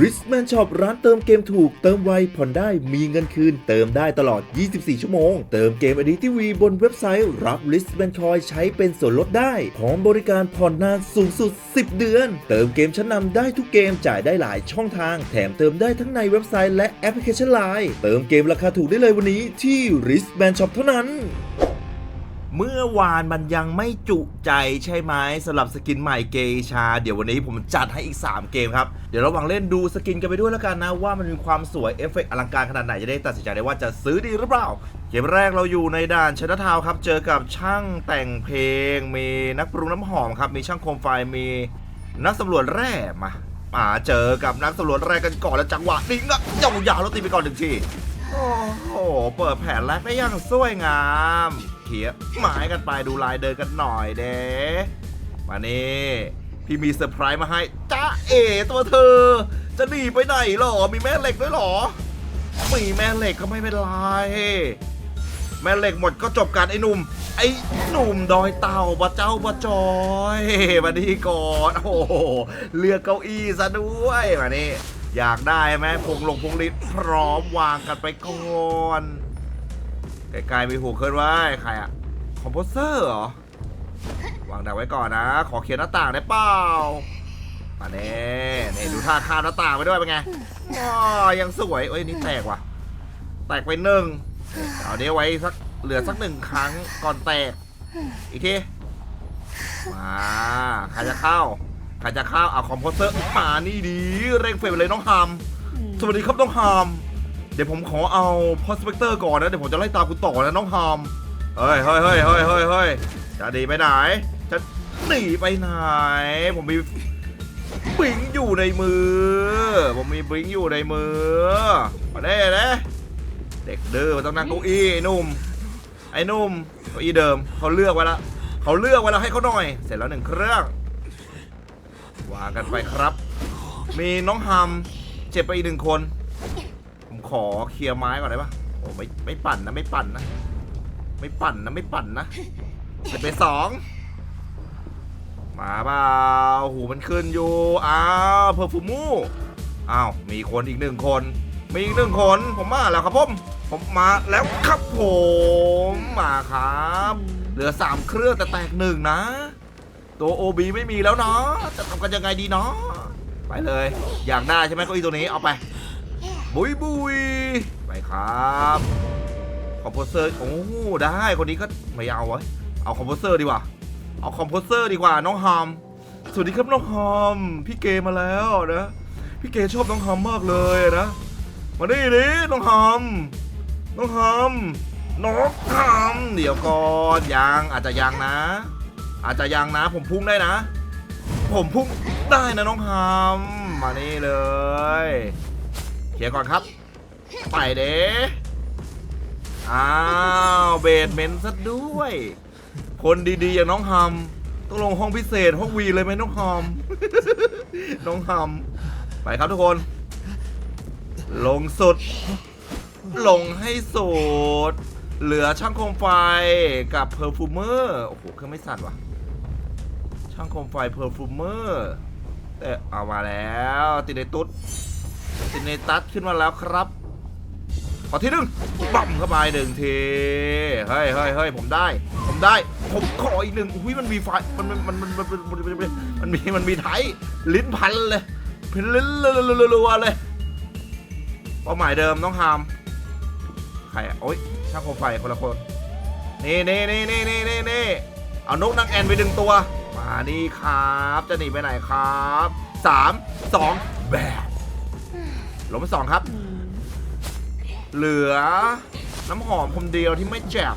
ริสแมนช็อปร้านเติมเกมถูก เติมไวผ่อนได้มีเงินคืน เติมได้ตลอด 24 ชั่วโมง เติมเกมอดีทีวีบนเว็บไซต์ รับริสแมนคอยใช้เป็นส่วนลดได้ พร้อมบริการผ่อนนานสูงสุด 10 เดือน เติมเกมชั้นนำได้ทุกเกมจ่ายได้หลายช่องทาง แถมเติมได้ทั้งในเว็บไซต์และแอปพลิเคชันไลน์เติมเกมราคาถูกได้เลยวันนี้ที่ริสแมนช็อปเท่านั้น เมื่อวานมันยังไม่จุใจใช่ไหมสำหรับสกินใหม่เกชา เดี๋ยววันนี้ผมจัดให้อีก 3 เกมครับ เดี๋ยวระหว่างเล่นดูสกินกันไปด้วยแล้วกันนะ ว่ามันมีความสวยเอฟเฟกต์อลังการขนาดไหน จะได้ตัดสินใจได้ว่าจะซื้อดีหรือเปล่า เกมแรกเราอยู่ในด่านชนะทาวครับ เจอกับช่างแต่งเพลง มีนักปรุงน้ำหอมครับ มีช่างโคมไฟมีนักสำรวจแร่มามาเจอกับนักสำรวจแร่กันก่อนแล้วจังหวะนี้งักยาวๆแล้วตีไปก่อนหนึ่งทีโอ้โหเปิดแผนแรกได้อย่างสวยงาม เขียหมายกันไปดูลายเดินกันหน่อยเด้มานี่พี่มีเซอร์ไพรส์มาให้จ้าเอ๋ตัวเธอ จะหนีไปไหนหรอ มีแม่เหล็กด้วยหรอ มีแม่เหล็กก็ไม่เป็นไร แม่เหล็กหมดก็จบการไอ้หนุ่ม ไอ้หนุ่มดอยเต่าบะเจ้าบะจอยมาดีก่อนโอ้โหเลือกเก้าอี้ซะด้วยมานี่อยากได้ไหมพงลงพงลิตพร้อมวางกันไปก่อน ไกลๆมีหูเคลื่อนไหวใครอะคอมโพเซอร์เหรอวางดักไว้ก่อนนะ ขอเขียนหน้าต่างได้เปล่ามาเน่เน่ดูท่าข้ามหน้าต่างไปด้วยเป็นไงว้ายังสวยเอ้ยนี่แตกว่ะ แตกไปหนึ่งเอาเนี้ไว้สักเหลือสักหนึ่งครั้งก่อนแตก อีกทีมาใครจะเข้าใครจะเข้าเอาคอมโพเซอร์มานี่ดี เร่งเฟรมไปเลยน้องฮามสวัสดีครับน้องฮาม เดี๋ยวผมขอเอาพอสเปกเตอร์ก่อนนะ เดี๋ยวผมจะไล่ตามคุณต่อนะน้องฮามเฮ้ยเฮ้ยเฮ้ยเฮ้ยเฮ้ยเฮ้ยจะหนีไปไหน จะหนีไปไหน ผมมีบิงอยู่ในมือ ผมมีบิงอยู่ในมือ มาได้เลยเด็กเดื้อมันต้องนั่งเก้าอี้ไอ้หนุ่ม ไอ้หนุ่มเก้าอี้เดิมเขาเลือกไว้ล้วเขาเลือกไว้แล้วให้เขาหน่อย เสร็จแล้วหนึ่งเครื่องวางกันไปครับ มีน้องฮัมเจ็บไปอีกหนึ่งคน ขอเคลียร์ไม้ก่อนได้ปะโอ้ไม่ไม่ปั่นนะไม่ปั่นนะ ไม่ปั่นนะไม่ปั่นนะเสร็จไปสองมาเปล่าหูมันขึ้นอยู่อ้าวเพอร์ฟูมูอ้าวมีคนอีกหนึ่งคน มีอีกหนึ่งคนผมมาแล้วครับผมผมมาแล้วครับผมมาครับ เหลือสามเครื่องแต่แตกหนึ่งนะ ตัว OB ไม่มีแล้วเนาะจะทำกันยังไงดีเนาะไปเลย อยากได้ใช่ไหมก็อีตัวนี้เอาไป บุยบุยไปครับคอมโพเซอร์โอ้ได้คนนี้ก็ไม่เอาไว้ยเอาคอมโพเซอร์ดีกว่า เอาคอมโพเซอร์ดีกว่าน้องฮามสวัสดีครับน้องฮามพี่เกมาแล้วนะพี่เกชอบน้องฮามมากเลยนะมาดิดิน้องฮามน้องฮามน้องฮามเดี๋ยวก่อนยังอาจจะยังนะ อาจจะยังนะ ผมพุ่งได้นะ ผมพุ่งได้นะน้องฮามมานี่เลย ลียร์ก่อนครับ ไปเด้อ้าวเบดเมนซะด้วย คนดีๆอย่างน้องฮัมต้องลงห้องพิเศษห้องวีเลยไหมน้องฮัมน้องฮัมไปครับทุกคน ลงสุด ลงให้สุดเหลือช่างโคมไฟกับเพอร์ฟูเมอร์โอ้โหเครื่องไม่สั่นว่ะ ช่างโคมไฟเพอร์ฟูเมอร์แต่เอามาแล้ว ติดในตุ๊ด ซินเนตัสขึ้นมาแล้วครับขอทีหนึ่งบั่มเข้าไปหนึ่งทีเฮ้ยเฮ้ยเฮ้ยผมได้ ผมได้ ผมขออีกหนึ่งอุ้ยมันมีไฟมันมันมันมันมันมันมีมันมีไทยลิ้นพันเลยพินลิ้นรัวเลยเป้าหมายเดิมต้องหามใครอะโอ๊ยช่างโคมไฟคนละคนนี่นี่นี่นี่นี่นี่นี่เอานกนังแอนไปดึงตัว มานี่ครับ จะหนีไปไหนครับสามสองแบบ ลงไปสองครับ เหลือ น้ำหอมคนเดียวที่ไม่เจ็บ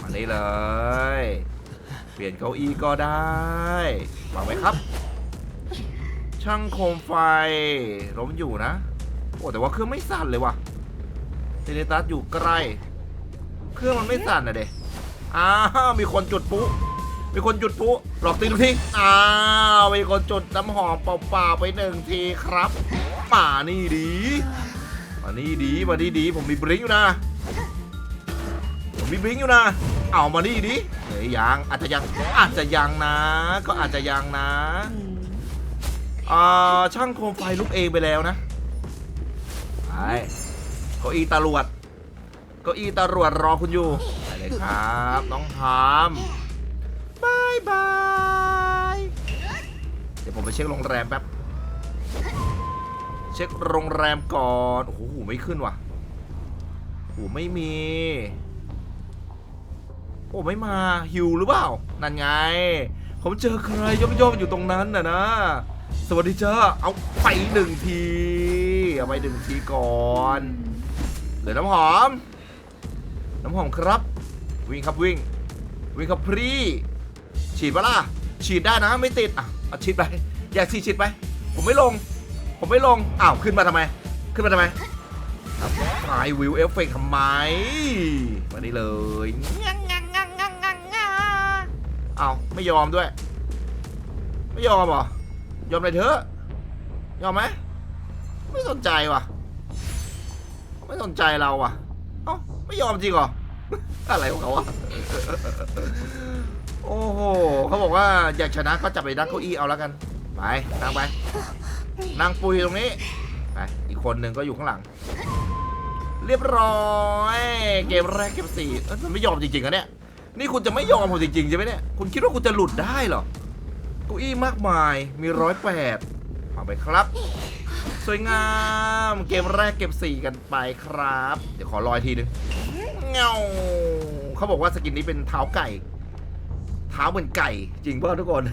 มานี่เลย เปลี่ยนเก้าอี้ก็ได้วางไว้ครับ ช่างโคมไฟล้มอยู่นะ โอ้แต่ว่าเครื่องไม่สั่นเลยว่ะเทเลตัสอยู่ใกล้ เครื่องมันไม่สั่นอะเด็อ้าวมีคนจุดปุ๊มีคนจุดปุ๊หลอกตีนทีอ้าวมีคนจุดน้ำหอมเปล่าๆไปหนึ่งทีครับ มานี่ดีมานี่ดีมานี่ดีผมมีบลิงอยู่นะผมมีบลิงอยู่นะเอามานี่ดิเฮ้ยยังอาจจะยังอาจจะยังนะ ก็อาจจะยังนะอ่าช่างโคมไฟลุกเองไปแล้วนะไปเก้าอี้ตารวจเก้าอี้ตารวจรอคุณอยู่ไปเลยครับน้องฮามบายบาย เดี๋ยวผมไปเช็คโรงแรมแป๊บ เช็คโรงแรมก่อน โอ้โหไม่ขึ้นว่ะโอ้ไม่มี โอ้ไม่มาหิวหรือเปล่า นั่นไง ผมเจอใครย่อมๆอยู่ตรงนั้นน่ะนะ สวัสดีจ้าเอาไปหนึ่งที เอาไปหนึ่งทีก่อนเหลือน้ำหอม น้ำหอมครับ วิ่งครับวิ่ง วิ่งครับพรี ฉีดปะล่ะ ฉีดได้นะไม่ติด อะฉีดไป อยากฉีดฉีดไป ผมไม่ลง ผมไม่ลง อ้าวขึ้นมาทำไม ขึ้นมาทำไมไฮวิวเอฟเฟกทำไม มานี่เลยงังงังงังงังงังอ้าวไม่ยอมด้วย ไม่ยอมหรอ ยอมเลยเถอะ ยอมไหม ไม่สนใจว่ะ ไม่สนใจเราว่ะ เอ้าไม่ยอมจริงเหรอ อะไรของเขาวะโอ้โหเขาบอกว่าอยากชนะก็จับไปนั่งเก้าอี้เอาแล้วกัน ไปนั่งไป นั่งปุยตรงนี้ไปอีกคนหนึ่งก็อยู่ข้างหลัง เรียบร้อยเกมแรกเกมสี่เอ้ยมันไม่ยอมจริงๆอะเนี่ยนี่คุณจะไม่ยอมผมจริงๆใช่ไหมเนี่ยคุณคิดว่าคุณจะหลุดได้เหรอเก้าอี้มากมายมีร้อยแปดเอาไปครับ สวยงามเกมแรกเกมสี่กันไปครับ เดี๋ยวขอรอยทีนึงเงาเขาบอกว่าสกินนี้เป็นเท้าไก่ เท้าเหมือนไก่ จริงป่ะทุกคน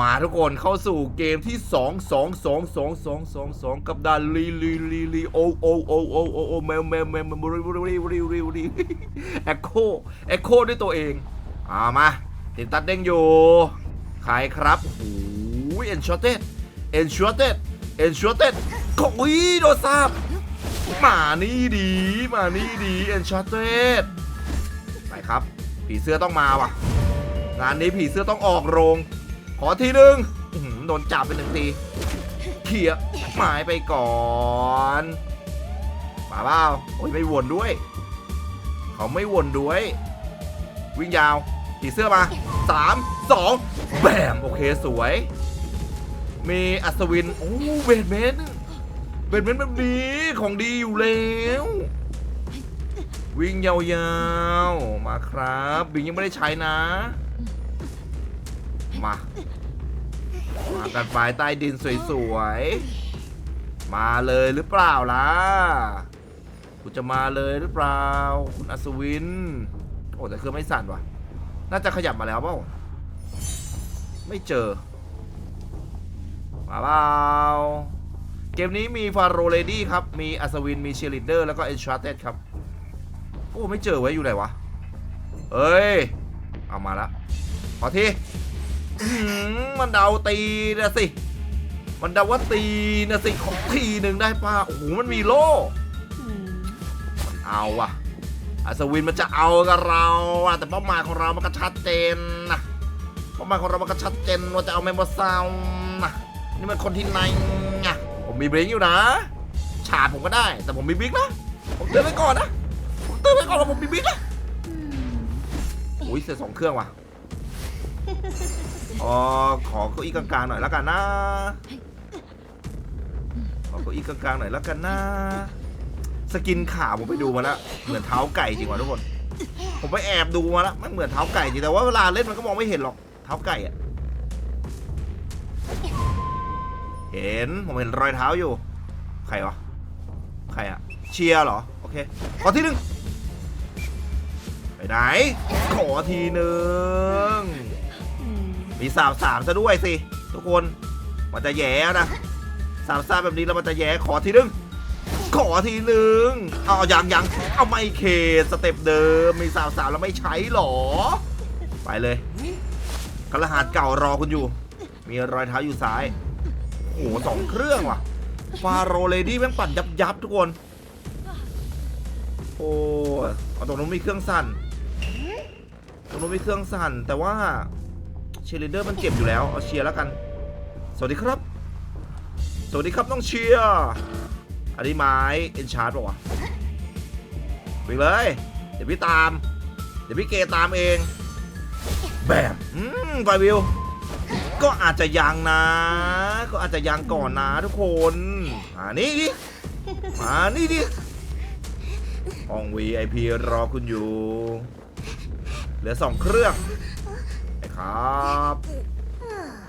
มาทุกคนเข้าสู่เกมที่ 2 2 2 2 2 2 2 กับดานลีลีลีลีโอโอโอโอโอโอแมวแมวแมวแมวรีรีรีรีรีเอ็กโคเอ็กโคด้วยตัวเองอามาติดตัดเด้งอยู่ใครครับโอ้ยเอ็นช็อตเต็ดเอ็นช็อตเต็ดเอ็นช็อตเต็ดก็อุ้ยโดนซับมานี่ดีมานี่ดีเอ็นช็อตเต็ดไปครับ ผีเสื้อต้องมาว่ะงานนี้ผีเสื้อต้องออกโรง ขอทีหนึ่งโดนจับไปหนึ่งทีเขี่ยหมายไปก่อนมาเปล่าโอ้ยไม่วนด้วย เขาไม่วนด้วย วิ่งยาวผีเสื้อมาสามสองแบมโอเคสวย มีอัศวินโอ้เวทเมนเวทเมนแบบนี้ของดีอยู่แล้ววิ่งยาวๆ มาครับ บิงยังไม่ได้ใช้นะ มา มากันไปใต้ดินสวยๆ มาเลยหรือเปล่าล่ะ คุณจะมาเลยหรือเปล่า คุณอัศวิน โอ้แต่เครื่องไม่สั่นว่ะ น่าจะขยับมาแล้วเปล่า ไม่เจอ มาเปล่า เกมนี้มีฟาโรเลดี้ครับ มีอัศวิน มีเชียร์ลีดเดอร์ แล้วก็เอนชาร์เต็ดครับ โอ้ ไม่เจอไว้อยู่ไหนวะ เอ้ย เอามาละขอที มันเดาตีนะสิ มันเดาว่าตีนะสิของทีหนึ่งได้ป่ะโอ้โหมันมีโล่มันเอาอะอัศวินมันจะเอากับเราอะแต่เป้าหมายของเรามันก็ชัดเจนนะเป้าหมายของเรามันก็ชัดเจนว่าจะเอาแมมโบซาวนะนี่มันคนที่ไหนไงผมมีเบลิงก์อยู่นะ ฉาดผมก็ได้ แต่ผมมีบลิงก์นะผมเตือนไว้ก่อนนะผมเตือนไว้ก่อนว่าผมมีบลิงก์นะอุ้ยเสียสองเครื่องว่ะ อ๋อขอเก้าอี้กลางๆหน่อยแล้วกันนะ ขอเก้าอี้กลางๆหน่อยแล้วกันนะ สกินขาผมไปดูมาแล้วเหมือนเท้าไก่จริงว่ะทุกคน ผมไปแอบดูมาแล้วมันเหมือนเท้าไก่จริงแต่ว่าเวลาเล่นมันก็มองไม่เห็นหรอกเท้าไก่อะเห็นผมเห็นรอยเท้าอยู่ ใครวะใครอะเชียร์เหรอโอเคขอทีหนึ่งไปไหนขอทีหนึ่ง มีสามสามซะด้วยสิ ทุกคนมันจะแย่นะสามสามแบบนี้แล้วมันจะแย่ขอทีนึง ขอทีนึงเอาอย่างอย่างเอาไม่เคสเต็ปเดิม มีสามสามแล้วไม่ใช้หรอ ไปเลยกระหาดเก่ารอคุณอยู่ มีรอยเท้าอยู่ซ้าย โอ้โหสองเครื่องว่ะฟาโรเลดี้แม่งปั่นยับยับทุกคน โอ้เอาตรงนู้นมีเครื่องสั่น ตรงนู้นมีเครื่องสั่นแต่ว่า ชียร์ลีเดอร์มันเก็บอยู่แล้วเอาเชียร์แล้วกัน สวัสดีครับ สวัสดีครับน้องเชียร์อันนี้ไม้เอ็นชาร์ดป่าวะไปเลย เดี๋ยวพี่ตาม เดี๋ยวพี่เกตามเอง แบบอืมไฟวิวก็อาจจะยังนะ ก็อาจจะยังก่อนนะทุกคนมานี่ดิมานี่ดิห้อง VIP รอคุณอยู่ เหลือสองเครื่อง ครับ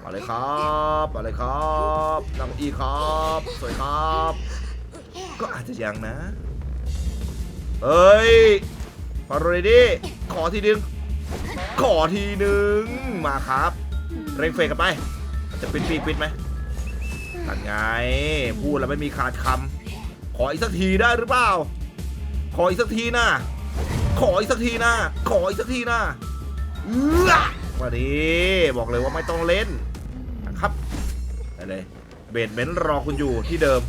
มาเลยครับมาเลยครับนั่งอีครับ สวยครับ ก็อาจจะยังนะเฮ้ยฟาโรดี้ขอทีนึง ขอทีนึง มาครับ เร่งเฟรกันไป จะปิดปีปิดไหมนั่นไง พูดแล้วไม่มีขาดคำขออีกสักทีได้หรือเปล่า ขออีกสักทีนะ ขออีกสักทีนะ ขออีกสักทีนะ มาดิบอกเลยว่าไม่ต้องเล่นนะครับไปเลยเบดเมนรอคุณอยู่ที่เดิม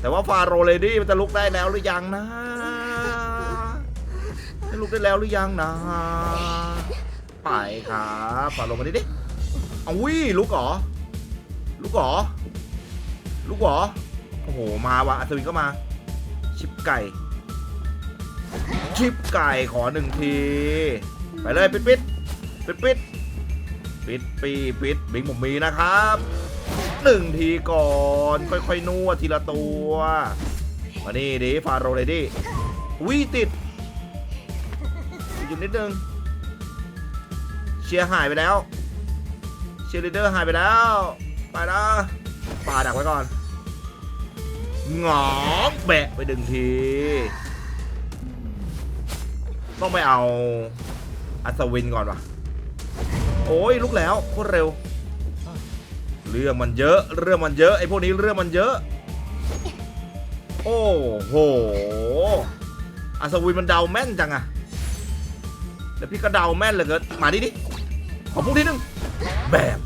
แต่ว่าฟาโรเลดี้มันจะลุกได้แล้วหรือยังนะจะลุกได้แล้วหรือยังนะ ไปครับฟาโรมาดิดิเอาวิลุกเหรอลุกเหรอลุกเหรอโอ้โหมาวะอัศวินก็มา ชิปไก่ ชิปไก่ขอหนึ่งที ไปเลย ปิดปิด ปิดปิดปิดปีปิดบิงผมมีนะครับหนึ่งทีก่อน ค่อยๆนวดทีละตัวมานี่ดิฟาโรเลยดิวิติดอยู่นิดนึงเชียร์หายไปแล้วเชียร์ลีเดอร์หายไปแล้วไปนะป่าดักไว้ก่อนหงอกแบะไปดึงที ต้องไปเอาอัศวินก่อนวะ โอ้ยลุกแล้วโคตรเร็ว เรื่องมันเยอะ เรื่องมันเยอะไอ้พวกนี้เรื่องมันเยอะ โอ้โหอัศวินมันเดาแม่นจังอะแล้วพี่ก็เดาแม่นเหลยเกินมาดิดิขอพูดทีนึงแบบ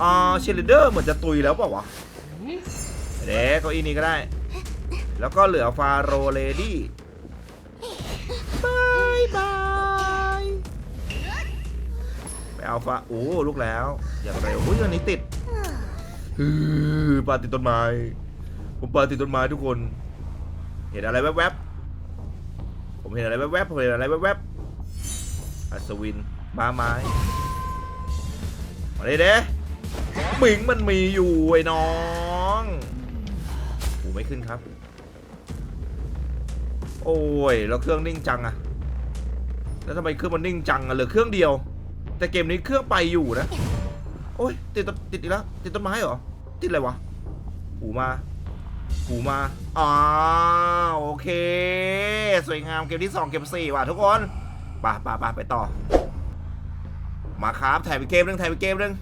อ่าเชลิเดอร์เหมือนจะตุยแล้วเปล่าวะเด็กเก้าอี้นี้ก็ได้ แล้วก็เหลือฟาโรเลดี้บายบาย อาฟาโอ้ลูกแล้ว อย่างเร็วอุ้ยอันนี้ติดฮือปลาติดต้นไม้ ผมปลาติดต้นไม้ทุกคน เห็นอะไรแวบๆผมเห็นอะไรแวบๆผมเห็นอะไรแวบๆอัศวินม้าไม้มาเลยเด้หมิงมันมีอยู่ไอ้น้องโอ้ไม่ขึ้นครับ โอ้ยแล้วเครื่องนิ่งจังอะแล้วทำไมเครื่องมันนิ่งจังอะเหลือเครื่องเดียว แต่เกมนี้เครื่องไปอยู่นะ โอ้ยติดติดอีกแล้ว ติดต้นไม้เหรอ ติดอะไรวะหูมาหูมาอ่าโอเค สวยงามเกมที่ 2 เกม4ว่ะทุกคนป่ะป่ะป่ะไปต่อ มาครับถ่ายไปเกมนึงถ่ายไปเกมนึง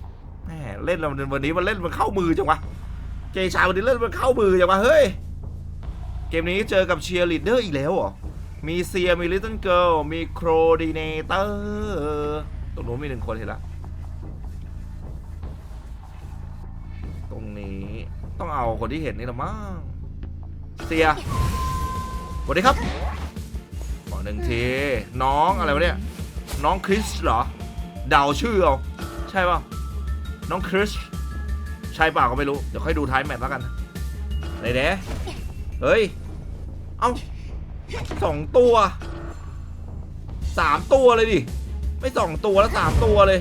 แหมเล่นเราวันนี้มันเล่นมันเข้ามือจังวะเจชาวันนี้เล่นมันเข้ามือจังวะเฮ้ยเกมนี้เจอกับเชียร์ลีดเดอร์อีกแล้วเหรอมีเซียมีลิตเติ้ลเกิลมีโครดีเนเตอร์ ตรงนู้นมีหนึ่งคนเห็นละ ตรงนี้ต้องเอาคนที่เห็นนี่ละมั้งเสียสวัสดีครับ ขอหนึ่งทีน้องอะไรวะเนี่ย น้องคริสเหรอ เดาชื่อเอา ใช่ป่ะ น้องคริส ใช่เปล่าก็ไม่รู้ เดี๋ยวค่อยดูท้ายแมตช์แล้วกันไหนเด้เฮ้ย เอ้าสองตัวสามตัวเลยดิ ไม่สองตัวแล้วสามตัวเลย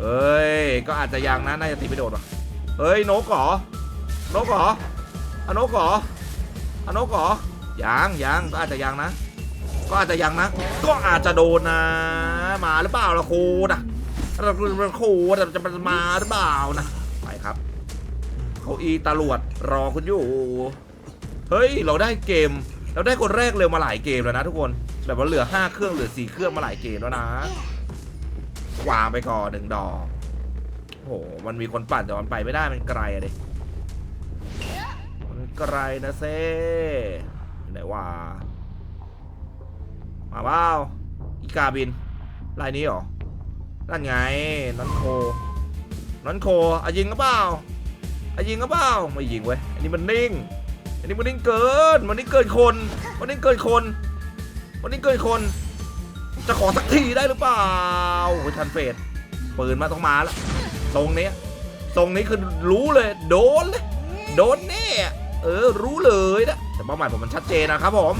เอ้ย ก็อาจจะยังนะน่าจะตีไม่โดนว่ะเฮ้ยนกเหรอนกเหรออนกเหรออนกเหรอยังยังก็อาจจะยังนะ ก็อาจจะยังนะ ก็อาจจะโดนนะ มาหรือเปล่าล่ะโคนะเราโคนะจะมาหรือเปล่านะ ไปครับเขาอีตารวดรอคุณอยู่ เฮ้ย เราได้เกม เราได้คนแรกเร็วมาหลายเกมแล้วนะทุกคน แบบว่าเหลือ 5 เครื่องเหลือ 4 เครื่องมาหลายเกมแล้วนะวางไปก่อนหนึ่งดอกโอ้โหมันมีคนปั่นแต่มันไปไม่ได้มันไกลอะดิมันไกลนะเซ่ไหนว่ามาเปล่าอีกาบินลายนี้หรอนั่นไงนันโคนันโคอะยิงก็เปล่าอะยิงก็เปล่าไม่ยิงเว้ยอันนี้มันนิ่ง อันนี้มันนิ่งเกินมันนิ่งเกินคนมันนิ่งเกินคน มันนิ่งเกินคน จะขอสักทีได้หรือเปล่าโอ้ยทันเฟดปืนมาต้องมาแล้วทรงนี้ทรงนี้คือรู้เลย โดนเลยโดนแน่เออรู้เลยนะแต่เป้าหมายผมมันชัดเจนนะครับผม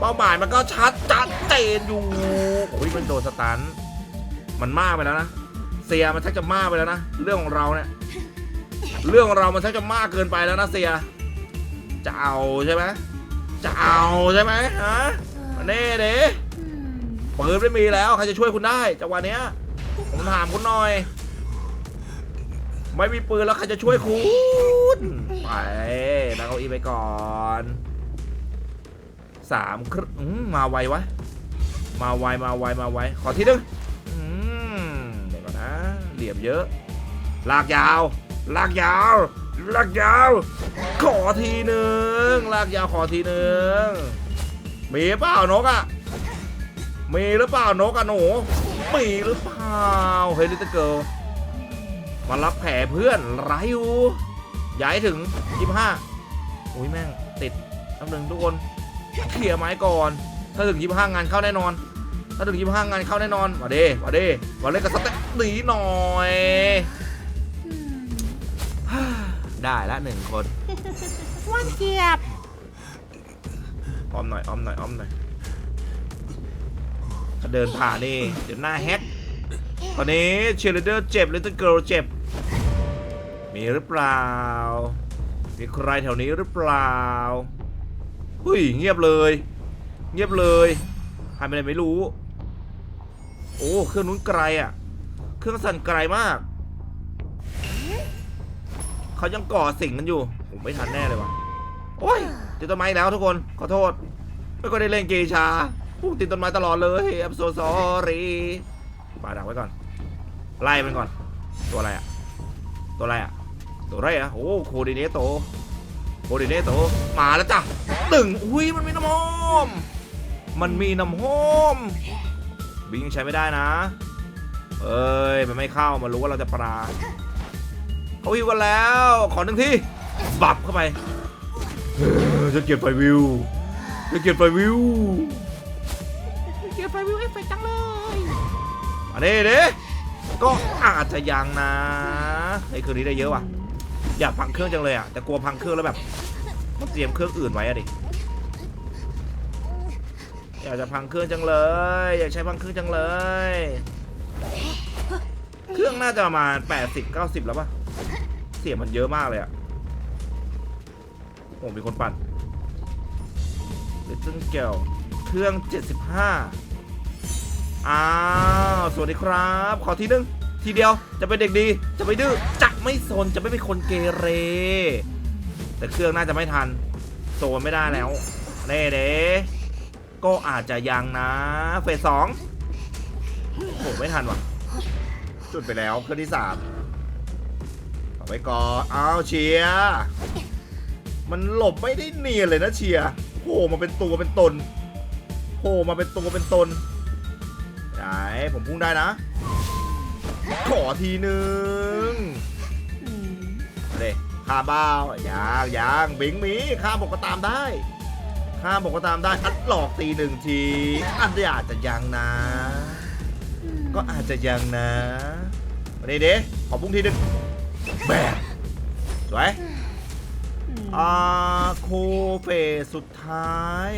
เป้าหมายมันก็ชัดจัดเจนอยู่โอ้ยมันโดนสตันมันมากไปแล้วนะเสียมันชักจะมากไปแล้วนะเรื่องของเราเนี่ยเรื่องของเรามันชักจะมากเกินไปแล้วนะเสียจะเอาใช่ไหมจะเอาใช่ไหมฮะ เน่เด้ปืนไม่มีแล้วใครจะช่วยคุณได้จังหวะเนี้ยผมถามคุณหน่อย ไม่มีปืนแล้วใครจะช่วยคุณไปนั่งเก้าอี้ไปก่อนสามครึ่งอื้อมาไววะ มาไวมาไวมาไวขอทีนึงอืมเดี๋ยวก่อนนะเหลี่ยมเยอะ ลากยาว ลากยาว ลากยาว ขอทีหนึ่งลากยาวขอทีหนึ่ง มีเปล่านกอะมีหรือเปล่านกอะหนูมีหรือเปล่าเฮ้ยลิตเตเกิลมารับแผลเพื่อนไรอยู่ย้ายถึงยี่ห้าอุ้ยแม่งติดน้ำหนึ่งทุกคนเคลียร์ไม้ก่อน ถ้าถึงยี่ห้างานเข้าแน่นอน ถ้าถึงยี่ห้างานเข้าแน่นอนมาเด้มาเด้มาเล่นกับสเต็ปหนีหน่อยได้ละหนึ่งคนว่านเกียบ อ้อมหน่อยอ้อมหน่อยอ้อมหน่อยถ้าเดินผ่านนี่เดี๋ยวหน้าแฮกตอนนี้เชียร์ลีเดอร์เจ็บลิตเติ้ลเกิร์ลเจ็บ มีหรือเปล่า มีใครแถวนี้หรือเปล่าหุ้ยเงียบเลย เงียบเลยหายไปไหนไม่รู้ โอ้เครื่องนู้นไกลอะ เครื่องสั่นไกลมาก เขายังก่อสิ่งกันอยู่ผมไม่ทันแน่เลยว่ะโอ้ย ติดต้นไม้อีกแล้วทุกคน ขอโทษ ไม่ก็ได้เล่นเกชาอู้ติดต้นไม้ตลอดเลย I'm so sorry ปาดักไว้ก่อน ไล่มันก่อน ตัวอะไรอะตัวอะไรอะตัวอะไรอะโอ้โคดิเนโตโคดิเนโตมาแล้วจ้ะตึงอุ้ยมันมีน้ำหอม มันมีน้ำหอมบิงใช้ไม่ได้นะเอ้ย มันไม่เข้ามันรู้ว่าเราจะปราเขาหิวกันแล้ว ขอหนึ่งที่บับเข้าไป เออจะเก็บไฟวิวจะเก็บไฟวิวเกียบไฟวิวเอฟเฟกต์จังเลยอันนี้เด้ก็อาจจะยังนะไอ้คืนนี้ได้เยอะว่ะ อยากพังเครื่องจังเลยอะแต่กลัวพังเครื่องแล้วแบบต้องเตรียมเครื่องอื่นไว้อะดิอยากจะพังเครื่องจังเลย อยากใช้พังเครื่องจังเลย เครื่องน่าจะประมาณ80 90 แล้วป่ะ เสียงมันเยอะมากเลยอะโอ้มีคนปั่น Little Girl เครื่อง 75 อ้าว สวัสดีครับ ขอทีนึง ทีเดียวจะเป็นเด็กดี จะไม่ดื้อจะไม่โซนจะไม่เป็นคนเกเร แต่เครื่องน่าจะไม่ทัน โซนไม่ได้แล้วเน่เด้ก็อาจจะยังนะเฟสสองโหไม่ทันว่ะ จุดไปแล้วเครื่องที่สามเอาไว้ก่อน อ้าวเชียร์มันหลบไม่ได้เนียนเลยนะเชียร์ ผล่มาเป็นตัวเป็นตนโผล่มาเป็นตัวเป็นตนไหนผมพุ่งได้นะ ขอทีนึงมาเลยข้าบ้าวยังยังบิงมีข้าบอกก็ตามได้ข้าบอกก็ตามได้อัดหลอกตีหนึ่งทีอันนี้อาจจะยังนะ ก็อาจจะยังนะมานี่เด้ขอพุ่งทีนึงแบบสวย อ่าโคเฟสสุดท้าย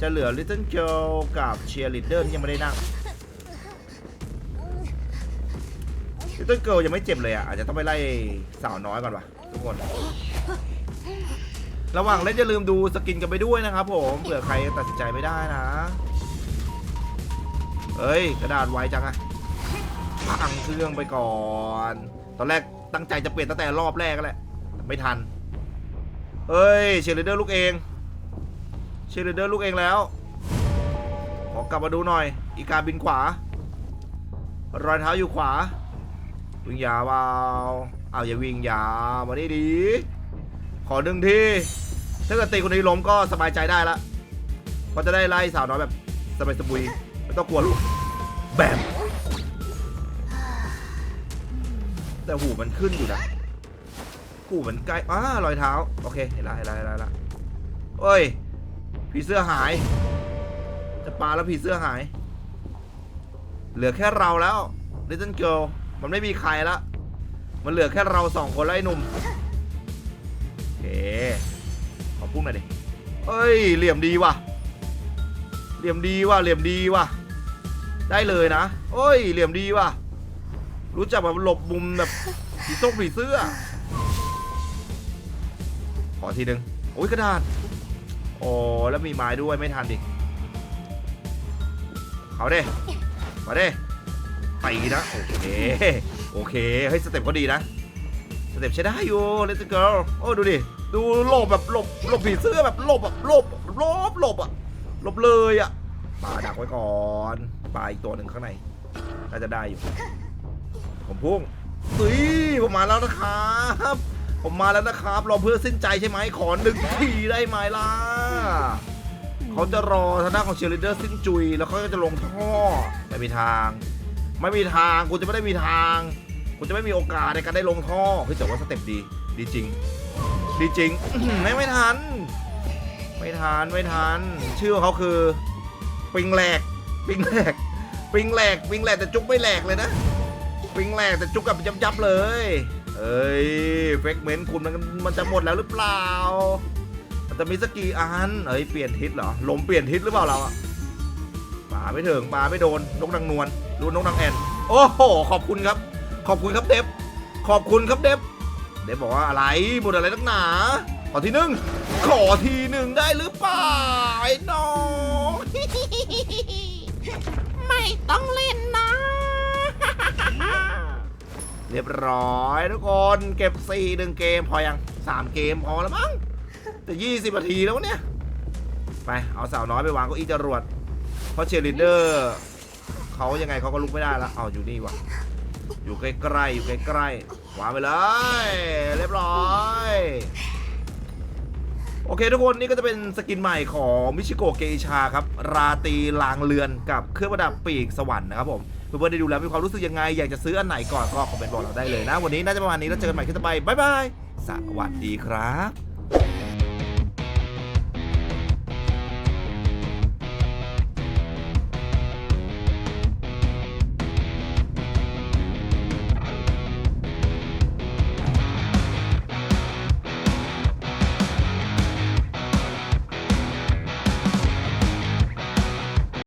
จะเหลือ Little Girl กับ Cheerleader ที่ยังไม่ได้นั่ง Little Girl ยังไม่เจ็บเลยอะ อาจจะต้องไปไล่สาวน้อยก่อนว่ะทุกคน ระหว่างเล่นอย่าลืมดูสกินกันไปด้วยนะครับผมเผื่อใครตัดสินใจไม่ได้นะเฮ้ย กระดาษไวจังอะพังเครื่องไปก่อน ตอนแรกตั้งใจจะเปลี่ยนตั้งแต่รอบแรกก็แหละไม่ทัน เฮ้ยเชลเดอร์ลูกเองเชลเดอร์ลูกเองแล้ว ขอกลับมาดูหน่อย อีกาบินขวา รอยเท้าอยู่ขวา วิ่งยาวเปล่าเอาอย่าวิ่งยาวมานี่ดี ขอหนึ่งทีถ้าเกิดตีคนนี้ล้มก็สบายใจได้ละก็จะได้ไล่สาวน้อยแบบสบายสบุยไม่ต้องกลัวลูกแบบแต่หูมันขึ้นอยู่นะ หูมันใกล้อ้ารอยเท้า โอเค เห็นละเห็นละเห็นละเห็นละเอ้ย ผีเสื้อหาย จะปาแล้วผีเสื้อหาย เหลือแค่เราแล้ว Little Girl มันไม่มีใครละ มันเหลือแค่เราสองคนแล้วไอหนุ่มโอเคขอพุ่งหน่อยดิ เอ้ย เหลี่ยมดีว่ะ เหลี่ยมดีว่ะ เหลี่ยมดีว่ะ ได้เลยนะโอ้ย เหลี่ยมดีว่ะ รู้จักแบบหลบมุมแบบผีส้มผีเสื้อ ขอทีหนึ่งโอ้ยกระดาษโอ้แล้วมีไม้ด้วยไม่ทันดิเอาเด้มาเด้ไปนะโอเคโอเคเฮ้ยสเต็ปก็ดีนะสเต็ปใช้ได้อยู่ let's go โอ้ดูดิดูหลบแบบหลบหลบผีเสื้อแบบหลบแบบหลบหลบหลบอะหลบเลยอะปาดักไว้ก่อนปลาอีกตัวหนึ่งข้างในน่าจะได้อยู่ ผมพุ่งเฮ้ยผมมาแล้วนะครับ ผมมาแล้วนะครับรอเพื่อสิ้นใจใช่ไหมขอหนึ่งทีได้ไหมล่ะเขาจะรอทางด้านของเชียร์ลีดเดอร์สิ้นจุย แล้วเขาก็จะลงท่อไม่มีทาง ไม่มีทางกูจะไม่ได้มีทางกูจะไม่มีโอกาสในการได้ลงท่อเฮ้ยแต่ว่าสเต็ปดี ดีจริง ดีจริงไม่ไม่ทัน ไม่ทันไม่ทันชื่อของเขาคือ ปิงแหลก ปิงแหลก ปิงแหลก ปิงแหลกแต่จุกไม่แหลกเลยนะ ปิงแหลกแต่จุกกับยับยับเลย เอ้ยเฟกเมนต์คุณมันมันจะหมดแล้วหรือเปล่ามันจะมีสักกี่อันเอ้ยเปลี่ยนทิศเหรอลมเปลี่ยนทิศหรือเปล่าเราอะปาไม่ถึงปาไม่โดนนกนางนวลดูนกนางแอนโอ้โหขอบคุณครับ ขอบคุณครับเดฟขอบคุณครับเดฟเดฟบอกว่าอะไรหมดอะไรนักหนา ขอทีหนึ่งขอทีหนึ่งได้หรือเปล่าไอ้น้องไม่ต้องเล่นนะ เรียบร้อยทุกคนเก็บ4ี่หนึ่งเกมพอยังสามเกมพอแล้วมั้งจะยี่สิบนาทีแล้วเนี่ย ไปเอาสาวน้อยไปวางเก็อีจรวด เพราะเชียร์ลีดเดอร์เขายังไงเขาก็ลุกไม่ได้แล้วเอาอยู่นี่วะอยู่ใกล้ๆอยู่ใกล้ๆวางไปเลย เรียบร้อยโอเคทุกคนนี่ก็จะเป็นสกินใหม่ของมิชิโกะเกอิชาครับ ราตีลางเรือนกับเครื่องประดับปีกสวรรค์นะครับผม เพื่อนๆได้ดูแล้วมีความรู้สึกยังไง อยากจะซื้ออันไหนก่อนก็คอมเมนต์บอกเราได้เลยนะ วันนี้น่าจะประมาณนี้แล้วเจอกันใหม่คลิปต่อไปบ๊ายบายสวัสดีครับ